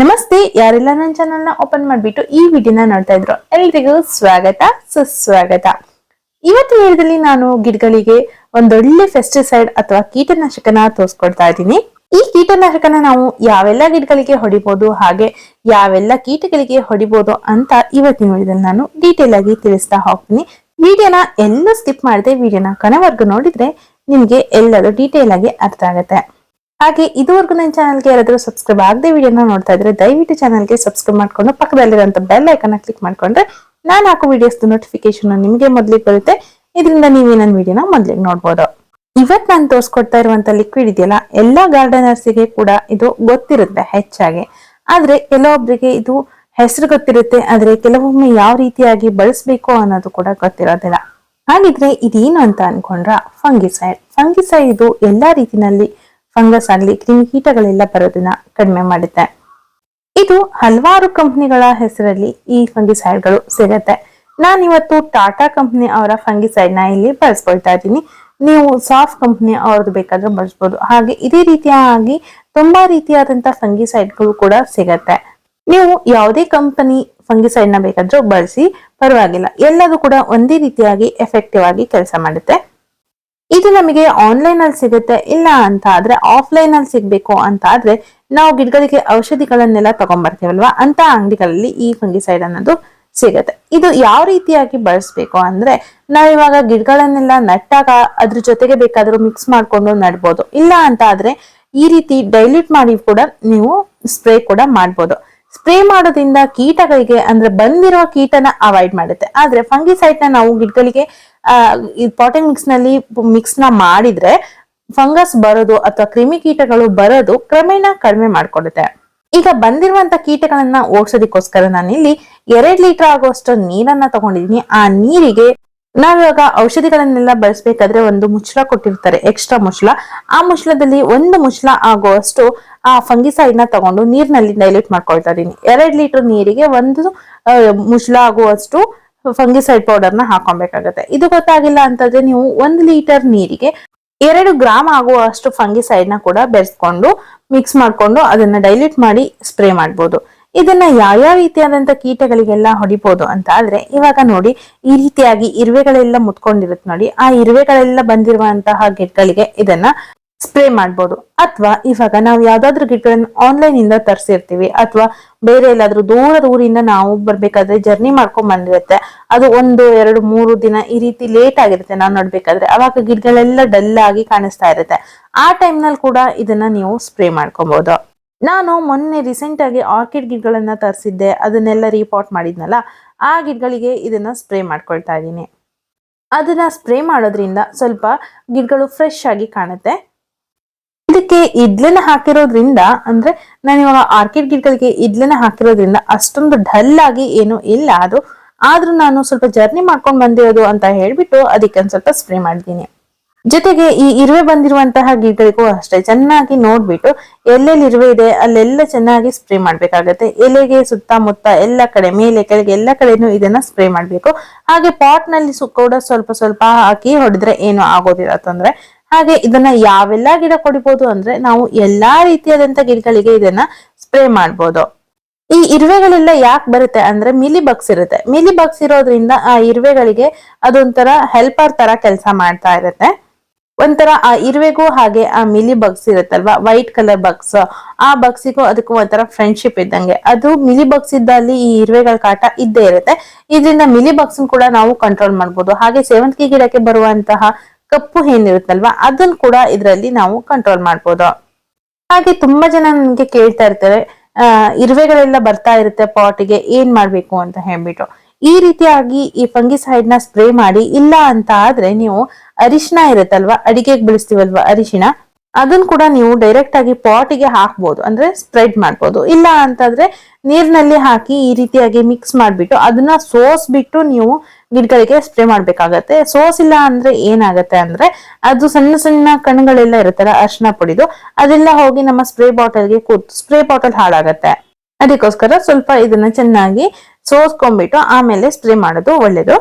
ನಮಸ್ತೆ, ಯಾರೆಲ್ಲ ನನ್ನ ಚಾನಲ್ನ ಓಪನ್ ಮಾಡ್ಬಿಟ್ಟು ಈ ವಿಡಿಯೋನ ನೋಡ್ತಾ ಇದ್ರು ಎಲ್ರಿಗೂ ಸ್ವಾಗತ, ಸುಸ್ವಾಗತ. ಇವತ್ತು ವಿಡಿಯೋದಲ್ಲಿ ನಾನು ಗಿಡಗಳಿಗೆ ಒಂದೊಳ್ಳೆ ಫೆಸ್ಟಿಸೈಡ್ ಅಥವಾ ಕೀಟನಾಶಕನ ತೋರಿಸ್ಕೊಡ್ತಾ ಇದ್ದೀನಿ. ಈ ಕೀಟನಾಶಕನ ನಾವು ಯಾವೆಲ್ಲ ಗಿಡಗಳಿಗೆ ಹೊಡಿಬಹುದು ಹಾಗೆ ಯಾವೆಲ್ಲ ಕೀಟಗಳಿಗೆ ಹೊಡಿಬಹುದು ಅಂತ ಇವತ್ತಿನ ವಿಡಿಯೋದಲ್ಲಿ ನಾನು ಡೀಟೇಲ್ ಆಗಿ ತಿಳಿಸ್ತಾ ಹೋಗ್ತೀನಿ. ವಿಡಿಯೋನ ಎಲ್ಲೂ ಸ್ಕಿಪ್ ಮಾಡದೆ ವಿಡಿಯೋನ ಕೊನೆವರೆಗೂ ನೋಡಿದ್ರೆ ನಿಮ್ಗೆ ಎಲ್ಲರೂ ಡೀಟೇಲ್ ಆಗಿ ಅರ್ಥ ಆಗುತ್ತೆ. ಹಾಗೆ ಇದುವರೆಗೂ ನನ್ನ ಚಾನಲ್ಗೆ ಯಾರಾದರೂ ಸಬ್ಸ್ಕ್ರೈಬ್ ಆಗದೆ ವಿಡಿಯೋನ ನೋಡ್ತಾ ಇದ್ರೆ ದಯವಿಟ್ಟು ಚಾನಲ್ಗೆ ಸಬ್ಸ್ಕ್ರೈಬ್ ಮಾಡ್ಕೊಂಡು ಪಕ್ಕದಲ್ಲಿರುವಂತ ಬೆಲ್ ಐಕನ್ ಕ್ಲಿಕ್ ಮಾಡ್ಕೊಂಡ್ರೆ ನಾನು ಹಾಕೋ ವಿಡಿಯೋಸ್ ನೋಟಿಫಿಕೇಶನ್ ನಿಮಗೆ ಮೊದಲಿಗೆ ಬರುತ್ತೆ. ಇದರಿಂದ ನೀವೇ ನನ್ನ ವಿಡಿಯೋನ ಮೊದಲಿಗೆ ನೋಡ್ಬೋದು. ಇವತ್ ನಾನು ತೋರಿಸ್ಕೊಡ್ತಾ ಇರುವಂಥ ಲಿಕ್ವಿಡ್ ಇದೆಯಲ್ಲ, ಎಲ್ಲಾ ಗಾರ್ಡನರ್ಸ್ಗೆ ಕೂಡ ಇದು ಗೊತ್ತಿರುತ್ತೆ ಹೆಚ್ಚಾಗಿ. ಆದ್ರೆ ಕೆಲವೊಬ್ಬರಿಗೆ ಇದು ಹೆಸರು ಗೊತ್ತಿರುತ್ತೆ, ಆದ್ರೆ ಕೆಲವೊಮ್ಮೆ ಯಾವ ರೀತಿಯಾಗಿ ಬಳಸಬೇಕು ಅನ್ನೋದು ಕೂಡ ಗೊತ್ತಿರೋದಿಲ್ಲ. ಹಾಗಿದ್ರೆ ಇದೇನು ಅಂತ ಅನ್ಕೊಂಡ್ರ? ಫಂಗಿಸೈಡ್ ಫಂಗಿಸೈಡ್ ಇದು ಎಲ್ಲಾ ರೀತಿನಲ್ಲಿ ಫಂಗಸ್ ಆಗಲಿ ಕ್ರಿಮಿಕೀಟಗಳೆಲ್ಲ ಬರೋದನ್ನ ಕಡಿಮೆ ಮಾಡುತ್ತೆ. ಇದು ಹಲವಾರು ಕಂಪನಿಗಳ ಹೆಸರಲ್ಲಿ ಈ ಫಂಗಿಸೈಡ್ಗಳು ಸಿಗತ್ತೆ. ನಾನು ಇವತ್ತು ಟಾಟಾ ಕಂಪನಿ ಅವರ ಫಂಗಿಸೈಡ್ನ ಇಲ್ಲಿ ಬಳಸ್ಕೊಳ್ತಾ ಇದ್ದೀನಿ. ನೀವು ಸಾಫ್ಟ್ ಕಂಪನಿ ಅವ್ರದ್ದು ಬೇಕಾದ್ರೆ ಬಳಸ್ಬೋದು. ಹಾಗೆ ಇದೇ ರೀತಿಯಾಗಿ ತುಂಬಾ ರೀತಿಯಾದಂತಹ ಫಂಗಿಸೈಡ್ಗಳು ಕೂಡ ಸಿಗತ್ತೆ. ನೀವು ಯಾವುದೇ ಕಂಪನಿ ಫಂಗಿಸೈಡ್ನ ಬೇಕಾದ್ರೂ ಬಳಸಿ, ಪರವಾಗಿಲ್ಲ. ಎಲ್ಲದೂ ಕೂಡ ಒಂದೇ ರೀತಿಯಾಗಿ ಎಫೆಕ್ಟಿವ್ ಆಗಿ ಕೆಲಸ ಮಾಡುತ್ತೆ. ಇದು ನಮಗೆ ಆನ್ಲೈನ್ ಅಲ್ಲಿ ಸಿಗುತ್ತೆ, ಇಲ್ಲ ಅಂತ ಆದ್ರೆ ಆಫ್ಲೈನ್ ಅಲ್ಲಿ ಸಿಗ್ಬೇಕು ಅಂತ ಆದ್ರೆ ನಾವು ಗಿಡಗಳಿಗೆ ಔಷಧಿಗಳನ್ನೆಲ್ಲ ತಗೊಂಡ್ಬರ್ತೀವಲ್ವಾ ಅಂತ ಅಂಗಡಿಗಳಲ್ಲಿ ಈ ಫಂಗಿಸೈಡ್ ಅನ್ನೋದು ಸಿಗುತ್ತೆ. ಇದು ಯಾವ ರೀತಿಯಾಗಿ ಬಳಸ್ಬೇಕು ಅಂದ್ರೆ ನಾವಿವಾಗ ಗಿಡಗಳನ್ನೆಲ್ಲ ನಟ್ಟಾಗ ಅದ್ರ ಜೊತೆಗೆ ಬೇಕಾದ್ರೂ ಮಿಕ್ಸ್ ಮಾಡ್ಕೊಂಡು ನಡ್ಬೋದು. ಇಲ್ಲ ಅಂತ ಆದ್ರೆ ಈ ರೀತಿ ಡೈಲ್ಯೂಟ್ ಮಾಡಿ ಕೂಡ ನೀವು ಸ್ಪ್ರೇ ಕೂಡ ಮಾಡ್ಬೋದು. ಸ್ಪ್ರೇ ಮಾಡೋದ್ರಿಂದ ಕೀಟಗಳಿಗೆ, ಅಂದ್ರೆ ಬಂದಿರುವ ಕೀಟನ ಅವಾಯ್ಡ್ ಮಾಡುತ್ತೆ. ಆದ್ರೆ ಫಂಗಿಸೈಡ್ನ ನಾವು ಗಿಡಗಳಿಗೆ ಈ ಪಾಟಿಂಗ್ ಮಿಕ್ಸ್ನಲ್ಲಿ ಮಿಕ್ಸ್ನ ಮಾಡಿದ್ರೆ ಫಂಗಸ್ ಬರೋದು ಅಥವಾ ಕ್ರಿಮಿಕೀಟಗಳು ಬರೋದು ಕ್ರಮೇಣ ಕಡಿಮೆ ಮಾಡ್ಕೊಡುತ್ತೆ. ಈಗ ಬಂದಿರುವಂತ ಕೀಟಗಳನ್ನ ಓಡಿಸೋದಕ್ಕೋಸ್ಕರ ನಾನು ಇಲ್ಲಿ ಎರಡ್ ಲೀಟರ್ ಆಗುವಷ್ಟು ನೀರನ್ನ ತಗೊಂಡಿದೀನಿ ಆ ನೀರಿಗೆ ನಾವಿವಾಗ ಔಷಧಿಗಳನ್ನೆಲ್ಲ ಬಳಸಬೇಕಾದ್ರೆ ಒಂದು ಮುಚ್ಚಳ ಕೊಟ್ಟಿರ್ತಾರೆ ಎಕ್ಸ್ಟ್ರಾ ಮುಚ್ಚಳ. ಆ ಮುಚ್ಚಳದಲ್ಲಿ ಒಂದು ಮುಚ್ಚಳ ಆಗುವಷ್ಟು ಆ ಫಂಗಿಸೈಡ್ನ ತಗೊಂಡು ನೀರಿನಲ್ಲಿ ಡೈಲ್ಯೂಟ್ ಮಾಡ್ಕೊಳ್ತಾ ಇದೀನಿ ಎರಡ್ ಲೀಟರ್ ನೀರಿಗೆ ಒಂದು ಮುಚ್ಚಳ ಆಗುವಷ್ಟು ಫಂಗಿಸೈಡ್ ಪೌಡರ್ನ ಹಾಕೊಬೇಕಾಗತ್ತೆ ಇದು ಗೊತ್ತಾಗಿಲ್ಲ ಅಂತಂದ್ರೆ ನೀವು ಒಂದು ಲೀಟರ್ ನೀರಿಗೆ ಎರಡು ಗ್ರಾಮ್ ಆಗುವಷ್ಟು ಫಂಗಿಸೈಡ್ ಕೂಡ ಬೆರೆಸ್ಕೊಂಡು ಮಿಕ್ಸ್ ಮಾಡ್ಕೊಂಡು ಅದನ್ನ ಡೈಲ್ಯೂಟ್ ಮಾಡಿ ಸ್ಪ್ರೇ ಮಾಡ್ಬೋದು. ಇದನ್ನ ಯಾವ್ಯಾವ ರೀತಿಯಾದಂತ ಕೀಟಗಳಿಗೆಲ್ಲ ಹೊಡಿಬಹುದು ಅಂತ ಆದ್ರೆ ಇವಾಗ ನೋಡಿ ಈ ರೀತಿಯಾಗಿ ಇರುವೆಗಳೆಲ್ಲ ಮುತ್ಕೊಂಡಿರುತ್ತೆ ನೋಡಿ. ಆ ಇರುವೆಗಳೆಲ್ಲ ಬಂದಿರುವಂತಹ ಗಿಡಗಳಿಗೆ ಇದನ್ನ ಸ್ಪ್ರೇ ಮಾಡ್ಬೋದು. ಅಥವಾ ಇವಾಗ ನಾವು ಯಾವ್ದಾದ್ರು ಗಿಡಗಳನ್ನ ಆನ್ಲೈನ್ ಇಂದ ತರಿಸಿರ್ತೀವಿ. ಅಥವಾ ಬೇರೆ ಎಲ್ಲಾದ್ರೂ ದೂರದ ಊರಿಂದ ನಾವು ಬರ್ಬೇಕಾದ್ರೆ ಜರ್ನಿ ಮಾಡ್ಕೊಂಡ್ ಬಂದಿರುತ್ತೆ. ಅದು ಒಂದು, ಎರಡು, ಮೂರು ದಿನ ಈ ರೀತಿ ಲೇಟ್ ಆಗಿರುತ್ತೆ ನಾವು ನೋಡ್ಬೇಕಾದ್ರೆ. ಅವಾಗ ಗಿಡಗಳೆಲ್ಲ ಡಲ್ ಆಗಿ ಕಾಣಿಸ್ತಾ ಇರುತ್ತೆ. ಆ ಟೈಮ್ನಲ್ಲಿ ಕೂಡ ಇದನ್ನ ನೀವು ಸ್ಪ್ರೇ ಮಾಡ್ಕೊಬಹುದು ನಾನು ಮೊನ್ನೆ ರೀಸೆಂಟ್ ಆಗಿ ಆರ್ಕಿಡ್ ಗಿಡಗಳನ್ನು ತರಿಸಿದ್ದೆ, ಅದನ್ನೆಲ್ಲ ರೀಪಾಟ್ ಮಾಡಿದ್ನಲ್ಲ, ಆ ಗಿಡಗಳಿಗೆ ಇದನ್ನ ಸ್ಪ್ರೇ ಮಾಡ್ಕೊಳ್ತಾ ಇದ್ದೀನಿ. ಅದನ್ನ ಸ್ಪ್ರೇ ಮಾಡೋದ್ರಿಂದ ಸ್ವಲ್ಪ ಗಿಡಗಳು ಫ್ರೆಶ್ ಆಗಿ ಕಾಣುತ್ತೆ. ಇದಕ್ಕೆ ಇಡ್ಲನ್ನ ಹಾಕಿರೋದ್ರಿಂದ, ಅಂದ್ರೆ ನಾನು ಇವಾಗ ಆರ್ಕಿಡ್ ಗಿಡಗಳಿಗೆ ಇಡ್ಲನ್ನ ಹಾಕಿರೋದ್ರಿಂದ ಅಷ್ಟೊಂದು ಡಲ್ ಆಗಿ ಏನು ಇಲ್ಲ ಅದು. ಆದ್ರೂ ನಾನು ಸ್ವಲ್ಪ ಜರ್ನಿ ಮಾಡ್ಕೊಂಡು ಬಂದಿರೋದು ಅಂತ ಹೇಳಿಬಿಟ್ಟು ಅದಕ್ಕೆ ಒಂದು ಸ್ವಲ್ಪ ಸ್ಪ್ರೇ ಮಾಡಿದ್ದೀನಿ ಜೊತೆಗೆ ಈ ಇರುವೆ ಬಂದಿರುವಂತಹ ಗಿಡಗಳಿಗೂ ಅಷ್ಟೇ, ಚೆನ್ನಾಗಿ ನೋಡ್ಬಿಟ್ಟು ಎಲ್ಲೆಲ್ಲಿ ಇರುವೆ ಇದೆ ಅಲ್ಲೆಲ್ಲ ಚೆನ್ನಾಗಿ ಸ್ಪ್ರೇ ಮಾಡ್ಬೇಕಾಗತ್ತೆ. ಎಲೆಗೆ ಸುತ್ತಮುತ್ತ ಎಲ್ಲ ಕಡೆ, ಮೇಲೆ, ಕೆಳಗೆ ಎಲ್ಲ ಕಡೆನೂ ಇದನ್ನ ಸ್ಪ್ರೇ ಮಾಡ್ಬೇಕು. ಹಾಗೆ ಪಾಟ್ನಲ್ಲಿ ಕೂಡ ಸ್ವಲ್ಪ ಸ್ವಲ್ಪ ಹಾಕಿ ಹೊಡೆದ್ರೆ ಏನು ಆಗೋದಿಲ್ಲ ತೊಂದ್ರೆ. ಹಾಗೆ ಇದನ್ನ ಯಾವೆಲ್ಲಾ ಗಿಡ ಕೊಡಿಬಹುದು ಅಂದ್ರೆ ನಾವು ಎಲ್ಲಾ ರೀತಿಯಾದಂತ ಗಿಡಗಳಿಗೆ ಇದನ್ನ ಸ್ಪ್ರೇ ಮಾಡ್ಬೋದು. ಈ ಇರುವೆಗಳೆಲ್ಲ ಯಾಕೆ ಬರುತ್ತೆ ಅಂದ್ರೆ ಮಿಲಿ ಬಗ್ಸ್ ಇರುತ್ತೆ. ಮಿಲಿ ಬಗ್ಸ್ ಇರೋದ್ರಿಂದ ಆ ಇರುವೆಗಳಿಗೆ ಅದೊಂಥರ ಹೆಲ್ಪರ್ ತರ ಕೆಲಸ ಮಾಡ್ತಾ ಇರುತ್ತೆ. ಒಂಥರ ಆ ಇರುವೆಗೂ ಹಾಗೆ ಆ ಮಿಲಿ ಬಗ್ಸ್ ಇರುತ್ತಲ್ವಾ? White colour bugs. ಆ ಬಗ್ಸಿಗೂ ಅದಕ್ಕೂ ಒಂಥರ ಫ್ರೆಂಡ್ಶಿಪ್ ಇದ್ದಂಗೆ. ಅದು ಮಿಲಿ ಬಗ್ಸ್ ಇದ್ದಲ್ಲಿ ಈ ಇರುವೆಗಳ ಕಾಟ ಇದ್ದೇ ಇರುತ್ತೆ. ಇದರಿಂದ ಮಿಲಿ ಬಗ್ಸ್ ಕೂಡ ನಾವು ಕಂಟ್ರೋಲ್ ಮಾಡ್ಬೋದು. ಹಾಗೆ ಸೇವಂತಿಗೆ ಗಿಡಕ್ಕೆ ಬರುವಂತಹ ಕಪ್ಪು ಏನಿರುತ್ತಲ್ವಾ ಅದನ್ನ ಕೂಡ ಇದರಲ್ಲಿ ನಾವು ಕಂಟ್ರೋಲ್ ಮಾಡ್ಬೋದು. ಹಾಗೆ ತುಂಬಾ ಜನ ನನಗೆ ಕೇಳ್ತಾ ಇರ್ತಾರೆ ಇರುವೆಗಳೆಲ್ಲ ಬರ್ತಾ ಇರುತ್ತೆ ಪಾಟಿಗೆ ಏನ್ ಮಾಡ್ಬೇಕು? ಅಂತ ಹೇಳ್ಬಿಟ್ಟು. ಈ ರೀತಿಯಾಗಿ ಈ ಫಂಗಿಸೈಡ್ನ ಸ್ಪ್ರೇ ಮಾಡಿ ಇಲ್ಲ ಅಂತ ಆದ್ರೆ ನೀವು ಅರಿಶಿನ ಇರುತ್ತಲ್ವಾ, ಅಡಿಗೆಗೆ ಬಳಸ್ತೀವಲ್ವಾ ಅರಿಶಿನ ಅದನ್ನ ಕೂಡ ನೀವು ಡೈರೆಕ್ಟ್ ಆಗಿ ಪಾಟಿಗೆ ಹಾಕ್ಬೋದು. ಅಂದ್ರೆ ಸ್ಪ್ರೆಡ್ ಮಾಡ್ಬೋದು. ಇಲ್ಲ ಅಂತಂದ್ರೆ ನೀರಿನಲ್ಲಿ ಹಾಕಿ ಈ ರೀತಿಯಾಗಿ ಮಿಕ್ಸ್ ಮಾಡ್ಬಿಟ್ಟು ಅದನ್ನ ಸೋಸ್ಬಿಟ್ಟು ನೀವು ಗಿಡಗಳಿಗೆ ಸ್ಪ್ರೇ ಮಾಡ್ಬೇಕಾಗತ್ತೆ. ಸೋಸ್ ಇಲ್ಲ ಅಂದ್ರೆ ಏನಾಗತ್ತೆ ಅಂದ್ರೆ ಅದು ಸಣ್ಣ ಸಣ್ಣ ಕಣಗಳೆಲ್ಲ ಇರುತ್ತಲ್ಲ ಅರ್ಶಿನ ಪುಡಿದು, ಅದೆಲ್ಲ ಹೋಗಿ ನಮ್ಮ ಸ್ಪ್ರೇ ಬಾಟಲ್ಗೆ ಕೂತ್ ಸ್ಪ್ರೇ ಬಾಟಲ್ ಹಾಳಾಗತ್ತೆ. ಅದಕ್ಕೋಸ್ಕರ ಸ್ವಲ್ಪ ಇದನ್ನ ಚೆನ್ನಾಗಿ ಸೋಸ್ಕೊಂಡ್ಬಿಟ್ಟು ಆಮೇಲೆ ಸ್ಪ್ರೇ ಮಾಡೋದು ಒಳ್ಳೇದು.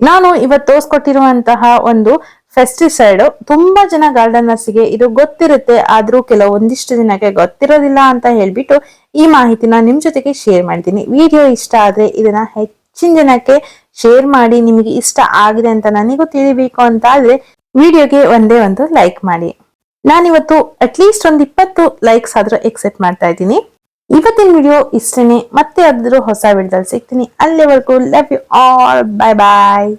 ನಾನು ಇವತ್ತು ತೋರಿಸ್ಕೊಟ್ಟಿರುವಂತಹ ಒಂದು ಫೆಸ್ಟಿಸೈಡ್ ತುಂಬಾ ಜನ ಗಾರ್ಡನರ್ಸ್ಗೆ ಇದು ಗೊತ್ತಿರುತ್ತೆ, ಆದ್ರೂ ಕೆಲವೊಂದಿಷ್ಟು ಜನಕ್ಕೆ ಗೊತ್ತಿರೋದಿಲ್ಲ ಅಂತ ಹೇಳ್ಬಿಟ್ಟು ಈ ಮಾಹಿತಿನ ನಿಮ್ ಜೊತೆಗೆ ಶೇರ್ ಮಾಡ್ತೀನಿ. ವಿಡಿಯೋ ಇಷ್ಟ ಆದ್ರೆ ಇದನ್ನ ಹೆಚ್ಚಿನ ಜನಕ್ಕೆ ಶೇರ್ ಮಾಡಿ, ನಿಮಗೆ ಇಷ್ಟ ಆಗಿದೆ ಅಂತ ನನಗೂ ತಿಳಿಬೇಕು ಅಂತ ಆದ್ರೆ ವಿಡಿಯೋಗೆ ಒಂದೇ ಒಂದು ಲೈಕ್ ಮಾಡಿ. ನಾನಿವತ್ತು ಅಟ್ಲೀಸ್ಟ್ ಒಂದು ಇಪ್ಪತ್ತು ಲೈಕ್ಸ್ ಆದ್ರೂ ಎಕ್ಸೆಪ್ಟ್ ಮಾಡ್ತಾ ಇದ್ದೀನಿ. ಇವತ್ತಿನ ವಿಡಿಯೋ ಇಷ್ಟನೇ. ಮತ್ತೆ ಯಾವ್ದಾದ್ರು ಹೊಸ ವಿಡಿಯೋದಲ್ಲಿ ಸಿಗ್ತೀನಿ. ಅಲ್ಲಿವರೆಗೂ love you all bye bye